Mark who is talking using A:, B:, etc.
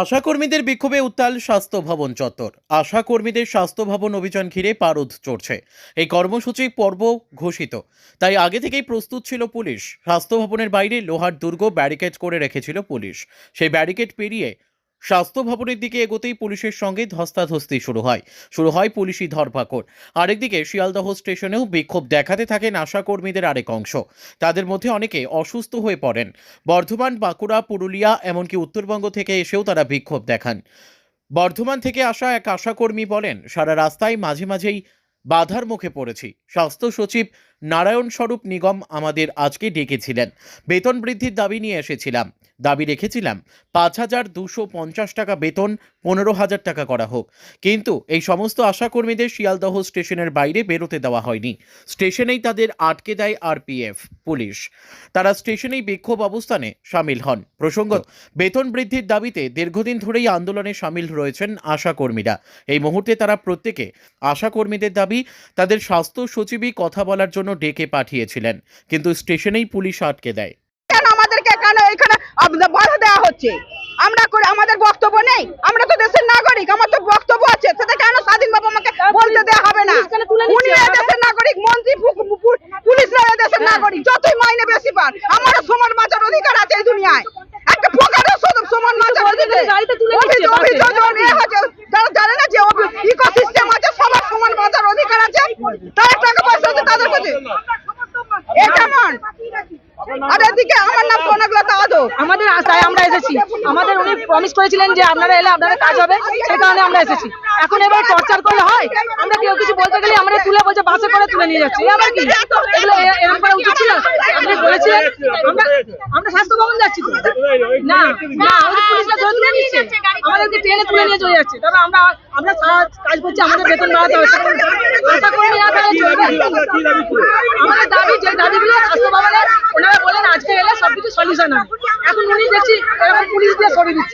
A: আশাকর্মীদের বিক্ষোভে উত্তাল স্বাস্থ্য ভবন চত্বর। আশাকর্মীদের স্বাস্থ্য ভবন অভিযান ঘিরে পারদ চড়ছে। এই কর্মসূচি পর্ব ঘোষিত। তাই আগে থেকেই প্রস্তুত ছিল পুলিশ। স্বাস্থ্য ভবনের বাইরে লোহার দুর্গ ব্যারিকেড করে রেখেছিল পুলিশ। সেই ব্যারিকেড পেরিয়ে স্বাস্থ্য ভবনের দিকে এগোতেই পুলিশের সঙ্গে ধস্তাধস্তি শুরু হয়। শুরু হয় পুলিশি ধরপাকড়। আরেকদিকে শিয়ালদহ স্টেশনেও বিক্ষোভ দেখাতে থাকেন আশাকর্মীদের আরেক অংশ। তাদের মধ্যে অনেকে অসুস্থ হয়ে পড়েন। বর্ধমান, বাঁকুড়া, পুরুলিয়া, এমনকি উত্তরবঙ্গ থেকে এসেও তারা বিক্ষোভ দেখান। বর্ধমান থেকে আসা এক আশাকর্মী বলেন, সারা রাস্তায় মাঝে মাঝেই বাধার মুখে পড়েছি। স্বাস্থ্য সচিব নারায়ণ স্বরূপ নিগম আমাদের আজকে ডেকেছিলেন। বেতন বৃদ্ধির দাবি নিয়ে এসেছিলাম। দাবি রেখেছিলাম, পাঁচ হাজার দুশো পঞ্চাশ টাকা বেতন, পনেরো হাজার টাকা করা হোক। কিন্তু এই সমস্ত আশাকর্মীদের শিয়ালদহ স্টেশনের বাইরে বেরোতে দেওয়া হয়নি। স্টেশনেই তাদের আটকে দেয় আরপিএফ, পুলিশ। তারা স্টেশনেই বিক্ষোভ অবস্থানে সামিল হন। প্রসঙ্গত, বেতন বৃদ্ধির দাবিতে দীর্ঘদিন ধরেই আন্দোলনে সামিল রয়েছেন আশাকর্মীরা। এই মুহূর্তে তারা প্রত্যেকে আশাকর্মীদের দাবি, তাদের স্বাস্থ্য সচিবই কথা বলার জন্য ডেকে পাঠিয়েছিলেন কিন্তু স্টেশনেই পুলিশ আটকে দেয়।
B: কেন আমাদেরকে কেন এখানে বাধা দেওয়া হচ্ছে? আমরা করে আমাদের বক্তব্য নেই। আমরা তো দেশের নাগরিক আমার তো বক্তব্য আছে। সেটা কেন স্বাধীনভাবে আমাকে বলতে দেওয়া হবে না? উনি দেশের নাগরিক মন্ত্রী পু- পু- পু- পুলিশরা দেশের নাগরিক। যতই মাইনে বেশি পান আমারও সমান বাঁচার অধিকার আছে এই দুনিয়ায়। একটা প্রকারের সমান বাঁচার অধিকার অভিযোগ অভিযোগ এ হচ্ছে যারা জানে না যে ইকোসিস্টেম আছে সবার সমান বাঁচার অধিকার আছে তারা টাকা পয়সা আছে তাদের কাছে এ কেমন আর আমার নাম কনকলতা আদর
C: আমাদের আশায় আমরা এসেছি। আমাদের উনি প্রমিস করেছিলেন যে আপনারা এলে আপনাদের কাজ হবে সেই কারণে আমরা এসেছি। এখন এবার টর্চার করলে হয়? আমরা কেউ কিছু বলতে গেলে আমরা তুলে বলছে বাসে করে তুলে নিয়ে যাচ্ছি। আবার কি? এগুলো এরকম করা উচিত ছিল? আপনি বলেছিলেন আমরা আমরা স্বাস্থ্য ভবন যাচ্ছি তো। না না আমাদের পুলিশরা ধরে তুলে নিচ্ছে। আমাদেরকে ট্রেনে তুলে নিয়ে চলে যাচ্ছে। তবে আমরা আমরা সারা কাজ করছি আমাদের বেতন বাড়াতে হবে। আশা করি না তাহলে চলবে আমাদের দাবি যে দাবিগুলো স্বাস্থ্য এখন উনি দেখছি পুলিশ দিয়ে সরিয়ে দিচ্ছে।